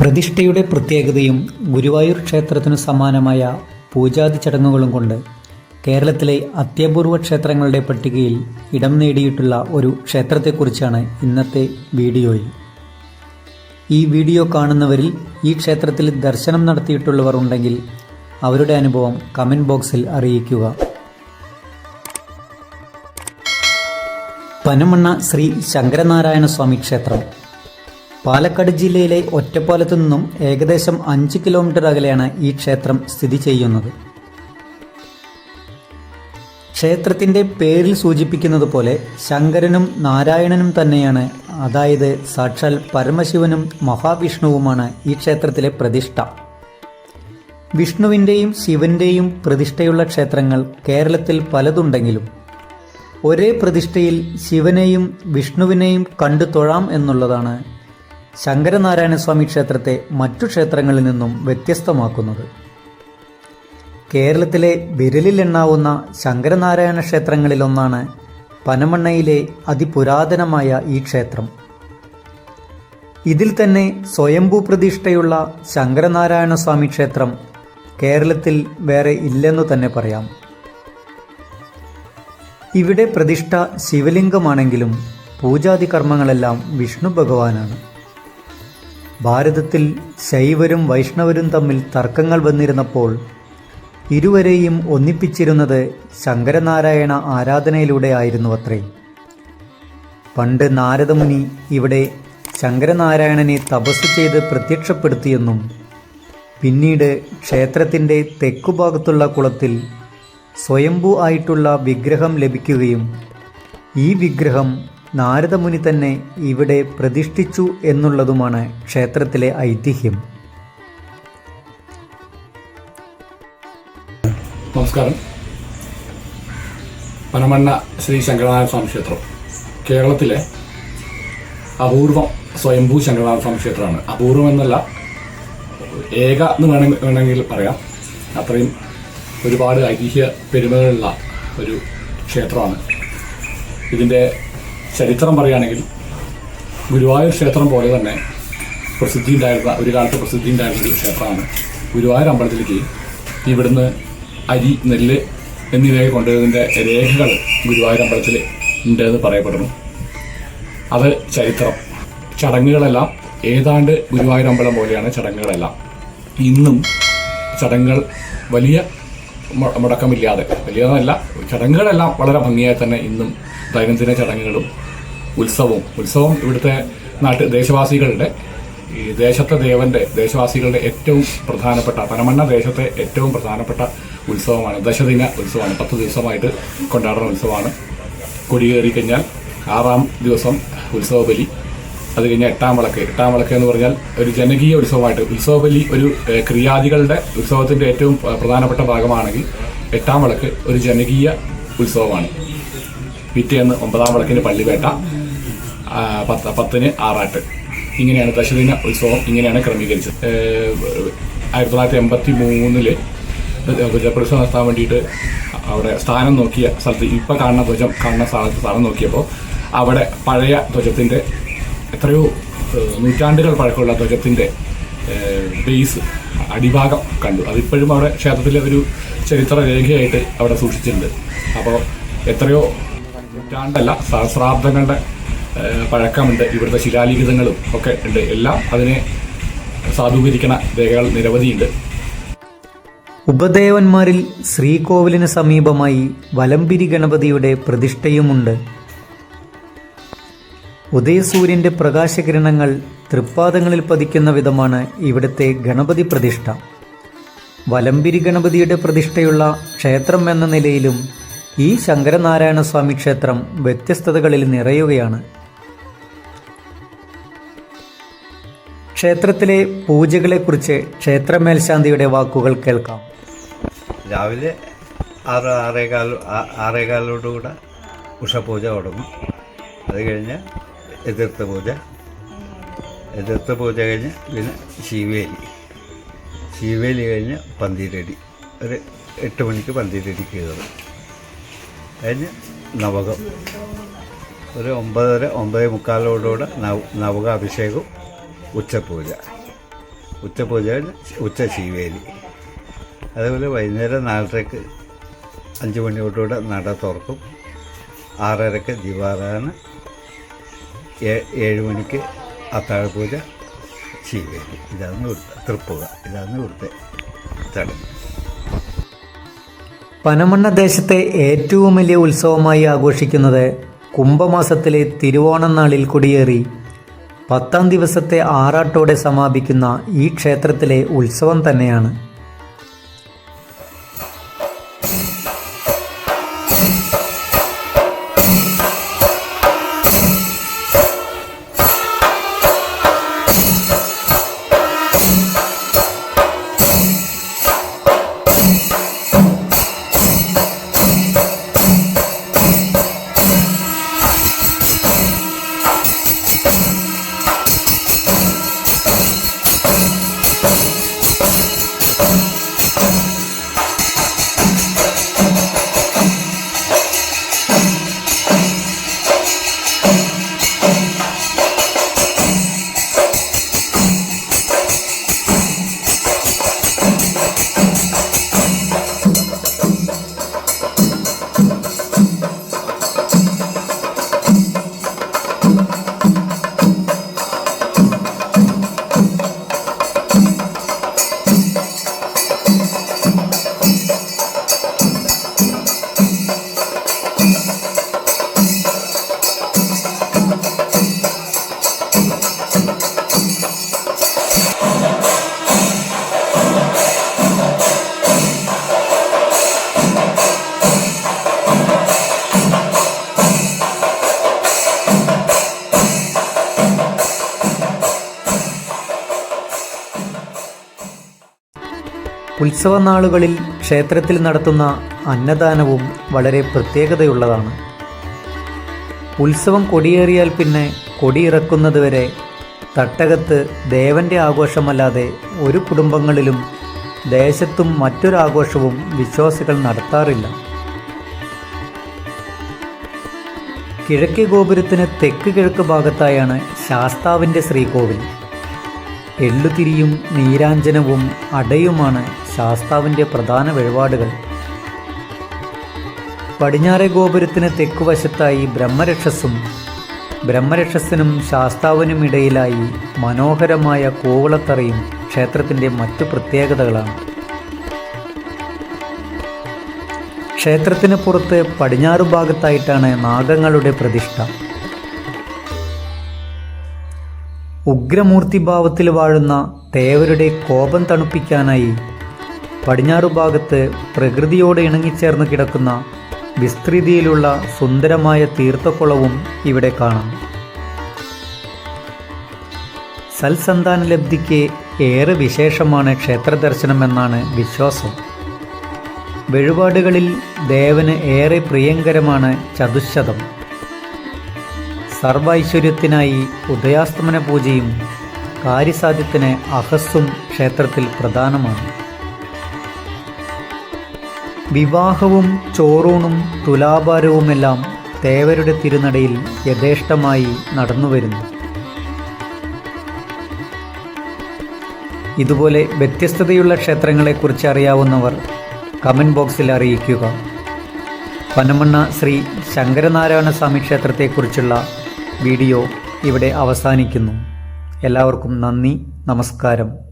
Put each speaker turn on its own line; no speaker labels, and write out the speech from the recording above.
പ്രതിഷ്ഠയുടെ പ്രത്യേകതയും ഗുരുവായൂർ ക്ഷേത്രത്തിനു സമാനമായ പൂജാതി ചടങ്ങുകളും കൊണ്ട് കേരളത്തിലെ അത്യപൂർവ ക്ഷേത്രങ്ങളുടെ പട്ടികയിൽ ഇടം നേടിയിട്ടുള്ള ഒരു ക്ഷേത്രത്തെക്കുറിച്ചാണ് ഇന്നത്തെ വീഡിയോയിൽ ഈ വീഡിയോ കാണുന്നവരിൽ ഈ ക്ഷേത്രത്തിൽ ദർശനം നടത്തിയിട്ടുള്ളവർ ഉണ്ടെങ്കിൽ അവരുടെ അനുഭവം കമന്റ് ബോക്സിൽ അറിയിക്കുക. പനമണ്ണ ശ്രീ ശങ്കരനാരായണ സ്വാമി ക്ഷേത്രം. പാലക്കാട് ജില്ലയിലെ ഒറ്റപ്പാലത്തു നിന്നും ഏകദേശം അഞ്ച് കിലോമീറ്റർ അകലെയാണ് ഈ ക്ഷേത്രം സ്ഥിതി ചെയ്യുന്നത്. ക്ഷേത്രത്തിന്റെ പേരിൽ സൂചിപ്പിക്കുന്നത് പോലെ ശങ്കരനും നാരായണനും തന്നെയാണ് അതായത് സാക്ഷാൽ പരമശിവനും മഹാവിഷ്ണുവുമാണ് ഈ ക്ഷേത്രത്തിലെ പ്രതിഷ്ഠ. വിഷ്ണുവിന്റെയും ശിവന്റെയും പ്രതിഷ്ഠയുള്ള ക്ഷേത്രങ്ങൾ കേരളത്തിൽ പലതുണ്ടെങ്കിലും ഒരേ പ്രതിഷ്ഠയിൽ ശിവനെയും വിഷ്ണുവിനെയും കണ്ടു തൊഴാം എന്നുള്ളതാണ് ശങ്കരനാരായണ സ്വാമി ക്ഷേത്രത്തെ മറ്റു ക്ഷേത്രങ്ങളിൽ നിന്നും വ്യത്യസ്തമാക്കുന്നത്. കേരളത്തിലെ വിരലിലെണ്ണാവുന്ന ശങ്കരനാരായണ ക്ഷേത്രങ്ങളിലൊന്നാണ് പനമണ്ണയിലെ അതിപുരാതനമായ ഈ ക്ഷേത്രം. ഇതിൽ തന്നെ സ്വയംഭൂ പ്രതിഷ്ഠയുള്ള ശങ്കരനാരായണ സ്വാമി ക്ഷേത്രം കേരളത്തിൽ വേറെ ഇല്ലെന്നു തന്നെ പറയാം. ഇവിടെ പ്രതിഷ്ഠ ശിവലിംഗമാണെങ്കിലും പൂജാതി കർമ്മങ്ങളെല്ലാം വിഷ്ണു ഭഗവാനാണ്. ഭാരതത്തിൽ ശൈവരും വൈഷ്ണവരും തമ്മിൽ തർക്കങ്ങൾ വന്നിരുന്നപ്പോൾ ഇരുവരെയും ഒന്നിപ്പിച്ചിരുന്നത് ശങ്കരനാരായണ ആരാധനയിലൂടെ ആയിരുന്നു അത്രേ പണ്ട് നാരദമുനി ഇവിടെ ശങ്കരനാരായണനെ തപസ് ചെയ്ത് പ്രത്യക്ഷപ്പെടുത്തിയെന്നും പിന്നീട് ക്ഷേത്രത്തിന്റെ തെക്കുഭാഗത്തുള്ള കുളത്തിൽ സ്വയംഭൂ ആയിട്ടുള്ള വിഗ്രഹം ലഭിക്കുകയും ഈ വിഗ്രഹം നാരദമുനി തന്നെ ഇവിടെ പ്രതിഷ്ഠിച്ചു എന്നുള്ളതുമാണ് ക്ഷേത്രത്തിലെ ഐതിഹ്യം.
നമസ്കാരം. പനമണ്ണ ശ്രീ ശങ്കരനാരായണ സ്വാമി ക്ഷേത്രം. കേരളത്തിലെ അപൂർവം സ്വയംഭൂ ശങ്കരനാരായണ സ്വാമി ക്ഷേത്രമാണ്. അപൂർവം എന്നല്ല ഏക എന്ന് വേണമെങ്കിൽ വേണമെങ്കിൽ പറയാം. അത്രയും ഒരുപാട് ഐതിഹ്യ പെരുമകളുള്ള ഒരു ക്ഷേത്രമാണ്. ഇതിന്റെ ചരിത്രം പറയുകയാണെങ്കിൽ ഗുരുവായൂർ ക്ഷേത്രം പോലെ തന്നെ പ്രസിദ്ധി ഉണ്ടായിരുന്ന ഒരു കാലത്ത് പ്രസിദ്ധി ഉണ്ടായിരുന്ന ഒരു ക്ഷേത്രമാണ്. ഗുരുവായൂർ അമ്പലത്തിലേക്ക് ഇവിടുന്ന് അരി നെല്ല് എന്നിവയൊക്കെ കൊണ്ടുവരുന്നതിന്റെ രേഖകൾ ഗുരുവായൂർ അമ്പലത്തിൽ ഉണ്ട് എന്ന് പറയപ്പെടുന്നു. അത് ചരിത്രം. ചടങ്ങുകളെല്ലാം ഏതാണ്ട് ഗുരുവായൂർ അമ്പലം പോലെയാണ് ചടങ്ങുകളെല്ലാം. ഇന്നും ചടങ്ങുകൾ വലിയ മുടക്കമില്ലാതെ വലിയതല്ല ചടങ്ങുകളെല്ലാം വളരെ ഭംഗിയായി തന്നെ ഇന്നും ദൈനംദിന ചടങ്ങുകളും ഉത്സവവും ഉത്സവം ഇവിടുത്തെ നാട്ട് ദേശവാസികളുടെ ഈ ദേശത്തെ ദേവന്റെ ദേശവാസികളുടെ ഏറ്റവും പ്രധാനപ്പെട്ട പനമണ്ണ ദേശത്തെ ഏറ്റവും പ്രധാനപ്പെട്ട ഉത്സവമാണ്. ദശദിന ഉത്സവമാണ്. പത്ത് ദിവസമായിട്ട് കൊണ്ടാടുന്ന ഉത്സവമാണ്. കൊടിയേറി കഴിഞ്ഞാൽ ആറാം ദിവസം ഉത്സവ ബലി അത് കഴിഞ്ഞ് എട്ടാം വിളക്ക്. എട്ടാം വിളക്ക് എന്ന് പറഞ്ഞാൽ ഒരു ജനകീയ ഉത്സവമായിട്ട് ഉത്സവ ബലി ഒരു ക്രിയാദികളുടെ ഉത്സവത്തിന്റെ ഏറ്റവും പ്രധാനപ്പെട്ട ഭാഗമാണെങ്കിൽ എട്ടാം വിളക്ക് ഒരു ജനകീയ ഉത്സവമാണ്. പിറ്റേന്ന് ഒമ്പതാം വിളക്കിന് പള്ളിവേട്ട പത്ത് പത്തിന് ആറാട്ട്. ഇങ്ങനെയാണ് ദശദിന ഉത്സവം ഇങ്ങനെയാണ് ക്രമീകരിച്ചത്. ആയിരത്തി തൊള്ളായിരത്തി എൺപത്തി മൂന്നിൽ ധ്വജപ്രതിഷ്ഠ നടത്താൻ വേണ്ടിയിട്ട് അവിടെ സ്ഥാനം നോക്കിയ സ്ഥലത്ത് ഇപ്പം കാണുന്ന ധ്വജം കാണുന്ന സ്ഥലത്ത് സ്ഥാനം നോക്കിയപ്പോൾ അവിടെ പഴയ ധ്വജത്തിന്റെ എത്രയോ നൂറ്റാണ്ടുകൾ പഴക്കമുള്ള ധ്വജത്തിന്റെ ബേസ് അടിഭാഗം കണ്ടു. അതിപ്പോഴും അവിടെ ക്ഷേത്രത്തിലെ ഒരു ചരിത്ര രേഖയായിട്ട് അവിടെ സൂക്ഷിച്ചിട്ടുണ്ട്. അപ്പോൾ എത്രയോ നൂറ്റാണ്ടല്ല സഹസ്രാബ്ദങ്ങളുടെ പഴക്കമുണ്ട്. ഇവിടുത്തെ ശിലാലിഖിതങ്ങളും ഒക്കെ ഉണ്ട്. എല്ലാം അതിനെ സാധൂകരിക്കണ രേഖകൾ നിരവധിയുണ്ട്.
ഉപദേവന്മാരിൽ ശ്രീകോവിലിന് സമീപമായി വലംപിരി ഗണപതിയുടെ പ്രതിഷ്ഠയുമുണ്ട്. ഉദയസൂര്യന്റെ പ്രകാശകിരണങ്ങൾ തൃപ്പാദങ്ങളിൽ പതിക്കുന്ന വിധമാണ് ഇവിടുത്തെ ഗണപതി പ്രതിഷ്ഠ. വലംപിരി ഗണപതിയുടെ പ്രതിഷ്ഠയുള്ള ക്ഷേത്രം എന്ന നിലയിലും ഈ ശങ്കരനാരായണ സ്വാമി ക്ഷേത്രം വ്യത്യസ്തതകളിൽ നിറയുകയാണ്. ക്ഷേത്രത്തിലെ പൂജകളെക്കുറിച്ച് ക്ഷേത്ര മേൽശാന്തിയുടെ വാക്കുകൾ കേൾക്കാം.
രാവിലെ ആറ് ആറേകാൽ ആറേകാലോടുകൂടെ ഉഷപൂജ തുടങ്ങും. അത് കഴിഞ്ഞ് എതിർത്ത പൂജ. എതിർത്ത പൂജ കഴിഞ്ഞ് പിന്നെ ശിവേലി. ശിവേലി കഴിഞ്ഞ് പന്തീരടി. ഒരു എട്ട് മണിക്ക് പന്തീരടി കയറും. കഴിഞ്ഞ് നവകം. ഒരു ഒമ്പതര ഒമ്പതേ മുക്കാലോടുകൂടെ നവ നവക അഭിഷേകവും ഉച്ചപൂജ. ഉച്ചപൂജ കഴിഞ്ഞ് ഉച്ച ശിവേലി. അതേപോലെ വൈകുന്നേരം നാലരക്ക് അഞ്ച് മണിയോടുകൂടെ നട തുറക്കും. ആറരക്ക് ദിവാറാണ് ഏഴ് മണിക്ക് അത്താഴപൂജ ശിവേലി. ഇതാണ് തൃപ്പുക ഇതാണ് ഇവിടുത്തെ ചടങ്ങ്.
പനമണ്ണ ദേശത്തെ ഏറ്റവും വലിയ ഉത്സവമായി ആഘോഷിക്കുന്നത് കുംഭമാസത്തിലെ തിരുവോണം നാളിൽ കൊടിയേറി പത്താം ദിവസത്തെ ആറാട്ടോടെ സമാപിക്കുന്ന ഈ ക്ഷേത്രത്തിലെ ഉത്സവം തന്നെയാണ്. ഉത്സവ നാളുകളിൽ ക്ഷേത്രത്തിൽ നടത്തുന്ന അന്നദാനവും വളരെ പ്രത്യേകതയുള്ളതാണ്. ഉത്സവം കൊടിയേറിയാൽ പിന്നെ കൊടിയിറക്കുന്നതുവരെ തട്ടകത്ത് ദേവന്റെ ആഘോഷമല്ലാതെ ഒരു കുടുംബങ്ങളിലും ദേശത്തും മറ്റൊരാഘോഷവും വിശ്വാസികൾ നടത്താറില്ല. കിഴക്കേ ഗോപുരത്തിന് തെക്ക് കിഴക്ക് ഭാഗത്തായാണ് ശാസ്താവിന്റെ ശ്രീകോവിൽ. എള്ളുതിരിയും നീരാഞ്ജനവും അടയുമാണ് ശാസ്താവിന്റെ പ്രധാന വഴിപാടുകൾ. പടിഞ്ഞാറെ ഗോപുരത്തിന് തെക്കുവശത്തായി ബ്രഹ്മരക്ഷസും ബ്രഹ്മരക്ഷസിനും ശാസ്താവിനും ഇടയിലായി മനോഹരമായ കോവളത്തറയും ക്ഷേത്രത്തിന്റെ മറ്റു പ്രത്യേകതകളാണ്. ക്ഷേത്രത്തിന് പുറത്ത് പടിഞ്ഞാറു ഭാഗത്തായിട്ടാണ് നാഗങ്ങളുടെ പ്രതിഷ്ഠ. ഉഗ്രമൂർത്തി ഭാവത്തിൽ വാഴുന്ന തേവരുടെ കോപം തണുപ്പിക്കാനായി പടിഞ്ഞാറു ഭാഗത്ത് പ്രകൃതിയോട് ഇണങ്ങിച്ചേർന്ന് കിടക്കുന്ന വിസ്തൃതിയിലുള്ള സുന്ദരമായ തീർത്ഥക്കുളവും ഇവിടെ കാണാം. സൽസന്താന ലബ്ധിക്ക് ഏറെ വിശേഷമാണ് ക്ഷേത്രദർശനം എന്നാണ് വിശ്വാസം. വഴിപാടുകളിൽ ദേവന് ഏറെ പ്രിയങ്കരമാണ് ചതുശതം സർവൈശ്വര്യത്തിനായി ഉദയാസ്തമന പൂജയും കാര്യസാധ്യത്തിന് അഹസ്സും ക്ഷേത്രത്തിൽ പ്രധാനമാണ്. വിവാഹവും ചോറൂണും തുലാഭാരവുമെല്ലാം ദേവരുടെ തിരുനടയിൽ യഥേഷ്ടമായി നടന്നുവരുന്നു. ഇതുപോലെ വ്യത്യസ്തതയുള്ള ക്ഷേത്രങ്ങളെക്കുറിച്ച് അറിയാവുന്നവർ കമന്റ് ബോക്സിൽ അറിയിക്കുക. പനമണ്ണ ശ്രീ ശങ്കരനാരായണ സ്വാമി ക്ഷേത്രത്തെക്കുറിച്ചുള്ള വീഡിയോ ഇവിടെ അവസാനിക്കുന്നു. എല്ലാവർക്കും നന്ദി നമസ്കാരം.